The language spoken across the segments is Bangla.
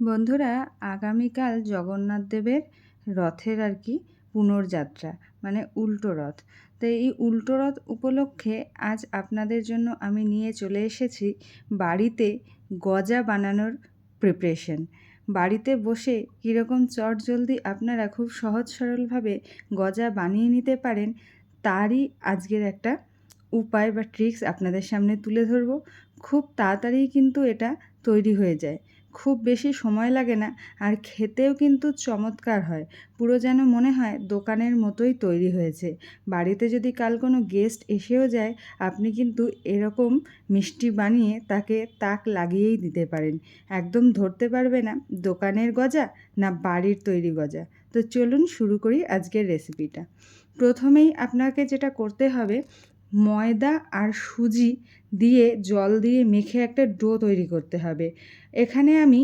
বন্ধুরা, আগামীকাল জগন্নাথ দেবের রথের আর কি পুনর্যাত্রা মানে উল্টো রথ। তো এই উল্টো রথ উপলক্ষে আজ আপনাদের জন্য আমি নিয়ে চলে এসেছি বাড়িতে গজা বানানোর প্রিপারেশন বাড়িতে বসে কীরকম চট জলদি আপনারা খুব সহজ সরলভাবে গজা বানিয়ে নিতে পারেন, তারই আজকের একটা উপায় বা ট্রিক্স আপনাদের সামনে তুলে ধরবো। খুব তাড়াতাড়ি কিন্তু এটা তৈরি হয়ে যায়। খুব বেশি সময় লাগে না আর খেতেও কিন্তু চমৎকার হয়। পুরো যেন মনে হয় দোকানের মতোই তৈরি হয়েছে। বাড়িতে যদি কাল কোনো গেস্ট এসেও যায়, আপনি কিন্তু এরকম মিষ্টি বানিয়ে তাকে তাক লাগিয়েই দিতে পারেন। একদম ধরতে পারবে না দোকানের গজা না বাড়ির তৈরি গজা। তো চলুন শুরু করি আজকের রেসিপিটা প্রথমেই আপনাকে যেটা করতে হবে ময়দা আর সুজি দিয়ে, জল দিয়ে মেখে একটা ডো তৈরি করতে হবে। এখানে আমি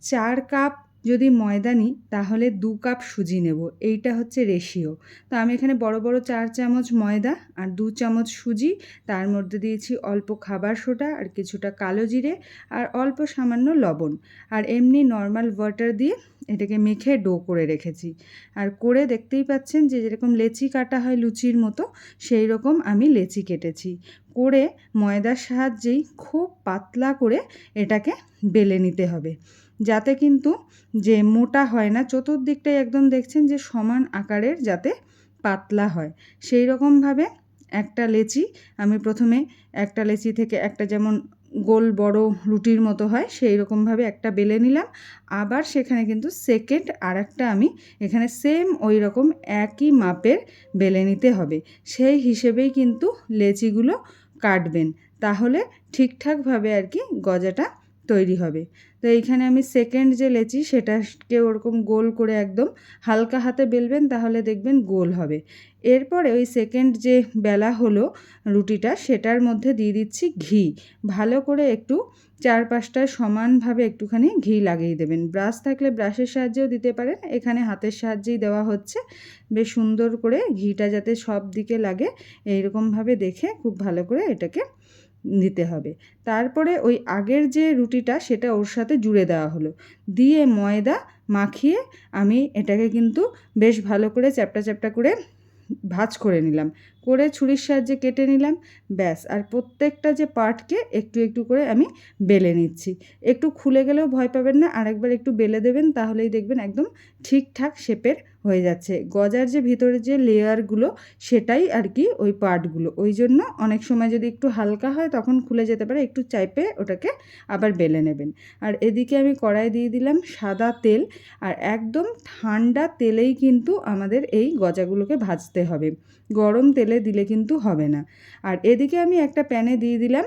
চার কাপ যদি ময়দা নিই, তাহলে দু কাপ সুজি নেব। এইটা হচ্ছে রেশিও তো আমি এখানে বড় বড় চার চামচ ময়দা আর দু চামচ সুজি। তার মধ্যে দিয়েছি অল্প খাবার সোডা আর কিছুটা কালো জিরে আর অল্প সামান্য লবণ। আর এমনি নর্মাল ওয়াটার দিয়ে এটাকে মেখে ডো করে রেখেছি। আর করে দেখতেই পাচ্ছেন যে যেরকম লেচি কাটা হয় লুচির মতো সেই রকম আমি লেচি কেটেছি। করে ময়দার সাহায্যেই খুব পাতলা করে এটাকে বেলে নিতে হবে। যাতে কিন্তু যে মোটা হয় না, চতুর্দিকটাই একদম দেখছেন যে সমান আকারের যাতে পাতলা হয়। সেই রকমভাবে একটা লেচি, আমি প্রথমে একটা লেচি থেকে একটা যেমন গোল বড় রুটির মতো হয়, সেই রকমভাবে একটা বেলে নিলাম। আবার সেখানে কিন্তু সেকেন্ড আর একটা আমি এখানে সেম ওই রকম একই মাপের বেলে নিতে হবে। সেই হিসেবেই কিন্তু লেচিগুলো কাটবেন। তাহলে ঠিকঠাকভাবে আর কি গজাটা তৈরি হবে। তো এইখানে আমি সেকেন্ড যে লেচি, সেটাকে ওরকম গোল করে একদম হালকা হাতে বেলবেন, তাহলে দেখবেন গোল হবে। এরপরে ওই সেকেন্ড যে বেলা হলো রুটিটা, সেটার মধ্যে দিয়ে দিচ্ছি ঘি। ভালো করে একটু চারপাশটায় সমানভাবে একটুখানি ঘি লাগিয়ে দেবেন। ব্রাশ থাকলে ব্রাশের সাহায্যেও দিতে পারেন, এখানে হাতের সাহায্যেই দেওয়া হচ্ছে। বেশ সুন্দর করে ঘিটা যাতে সব দিকে লাগে, এইরকমভাবে দেখে খুব ভালো করে এটাকে দিতে হবে। তারপরে ওই আগের যে রুটিটা সেটা ওর সাথে জুড়ে দেওয়া হলো। দিয়ে ময়দা মাখিয়ে আমি এটাকে কিন্তু বেশ ভালো করে চ্যাপটা চ্যাপটা করে ভাজ করে নিলাম। করে ছুরির সাহায্যে কেটে নিলাম। ব্যাস, আর প্রত্যেকটা যে পার্টকে একটু একটু করে আমি বেলে নিচ্ছি। একটু খুলে গেলেও ভয় পাবেন না, আরেকবার একটু বেলে দেবেন, তাহলেই দেখবেন একদম ঠিকঠাক শেপের হয়ে যাচ্ছে। গজার যে ভিতরে যে লেয়ারগুলো, সেটাই আর কি ওই পার্টগুলো। ওই জন্য অনেক সময় যদি একটু হালকা হয়, তখন খুলে যেতে পারে, একটু চাইপে ওটাকে আবার বেলে নেবেন। আর এদিকে আমি কড়াই দিয়ে দিলাম সাদা তেল, আর একদম ঠান্ডা তেলেই কিন্তু আমাদের এই গজাগুলোকে ভাজতে হবে। গরম তেলে দিলে কিন্তু হবে না। আর এদিকে আমি একটা প্যানে দিয়ে দিলাম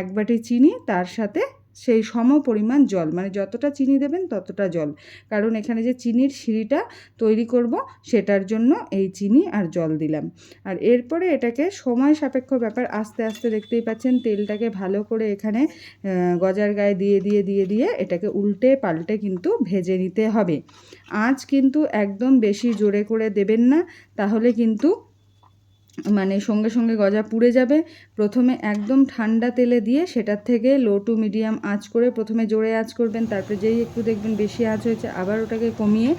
এক বাটি চিনি, তার সাথে সেই সম পরিমাণ জল মানে যতটা চিনি দেবেন ততটা জল। কারণ এখানে যে চিনির সিঁড়িটা তৈরি করব, সেটার জন্য এই চিনি আর জল দিলাম। আর এরপরে এটাকে সময় সাপেক্ষ ব্যাপার, আস্তে আস্তে দেখতেই পাচ্ছেন তেলটাকে ভালো করে এখানে গজার গায়ে দিয়ে দিয়ে দিয়ে দিয়ে এটাকে উল্টে পাল্টে কিন্তু ভেজে নিতে হবে। আঁচ কিন্তু একদম বেশি জোরে করে দেবেন না, তাহলে কিন্তু মানে সঙ্গে সঙ্গে গজা পুড়ে যাবে। প্রথমে একদম ঠান্ডা তেলে দিয়ে সেটার থেকে লো টু মিডিয়াম আঁচ করে প্রথমে জোরে আঁচ করবেন, তারপরে যেই একটু দেখবেন বেশি আঁচ হয়েছে, আবার ওটাকে কমিয়ে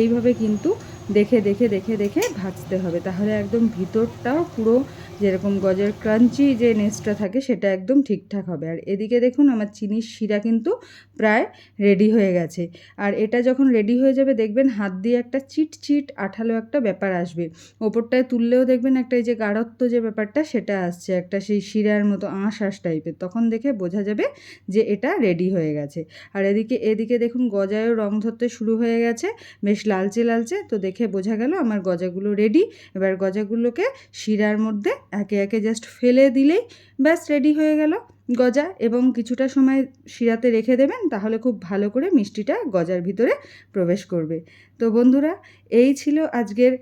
এইভাবে কিন্তু দেখে দেখে দেখে দেখে ভাজতে হবে। তাহলে একদম ভিতরটাও পুরো যেরকম গজের ক্রাঞ্চি যে নেসটা থাকে সেটা একদম ঠিকঠাক হবে। আর এদিকে দেখুন আমার চিনির শিরা কিন্তু প্রায় রেডি হয়ে গেছে। আর এটা যখন রেডি হয়ে যাবে দেখবেন হাত দিয়ে একটা চিট চিট আঠালো একটা ব্যাপার আসবে। ওপরটায় তুললেও দেখবেন একটা এই যে গাঢ়ত্ব যে ব্যাপারটা সেটা আসছে, একটা সেই শিরার মতো আঁশ আঁশ টাইপের। তখন দেখে বোঝা যাবে যে এটা রেডি হয়ে গেছে। আর এদিকে এদিকে দেখুন গজায়ও রং ধরতে শুরু হয়ে গেছে। বেশ লালচে লালচে, তো দেখে বোঝা গেল আমার গজাগুলো রেডি এবার গজাগুলোকে শিরার মধ্যে একে একে জাস্ট ফেলে দিলেই ব্যাস রেডি হয়ে গেল। গজা এবং কিছুটা সময় শিরাতে রেখে দেবেন, তাহলে খুব ভালো করে মিষ্টিটা গজার ভিতরে প্রবেশ করবে। তো বন্ধুরা, এই ছিল আজকের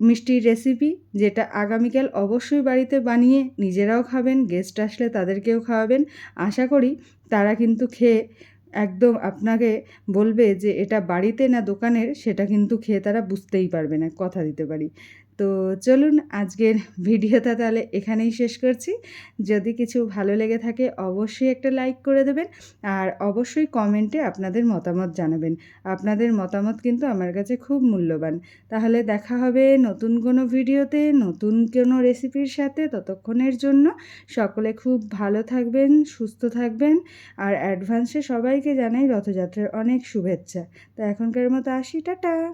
মিষ্টির রেসিপি যেটা আগামীকাল অবশ্যই বাড়িতে বানিয়ে নিজেরাও খাবেন গেস্ট আসলে তাদেরকেও খাওয়াবেন। আশা করি তারা কিন্তু খেয়ে একদম আপনাকে বলবে যে এটা বাড়িতে না দোকানের, সেটা কিন্তু খেয়ে তারা বুঝতেই পারবে না কথা দিতে পারি। তো চলুন আজকের ভিডিওটা তাহলে এখানেই শেষ করছি। যদি কিছু ভালো লেগে থাকে অবশ্যই একটা লাইক করে দেবেন আর অবশ্যই কমেন্টে আপনাদের মতামত জানাবেন। আপনাদের মতামত কিন্তু আমার কাছে খুব মূল্যবান। তাহলে দেখা হবে নতুন কোনো ভিডিওতে, নতুন কোনো রেসিপির সাথে ততক্ষণের জন্য। সকলে খুব ভালো থাকবেন, সুস্থ থাকবেন আর অ্যাডভান্সে সবাইকে জানাই রথযাত্রার অনেক শুভেচ্ছা। তো এখনকার মতো আসি, টাটা!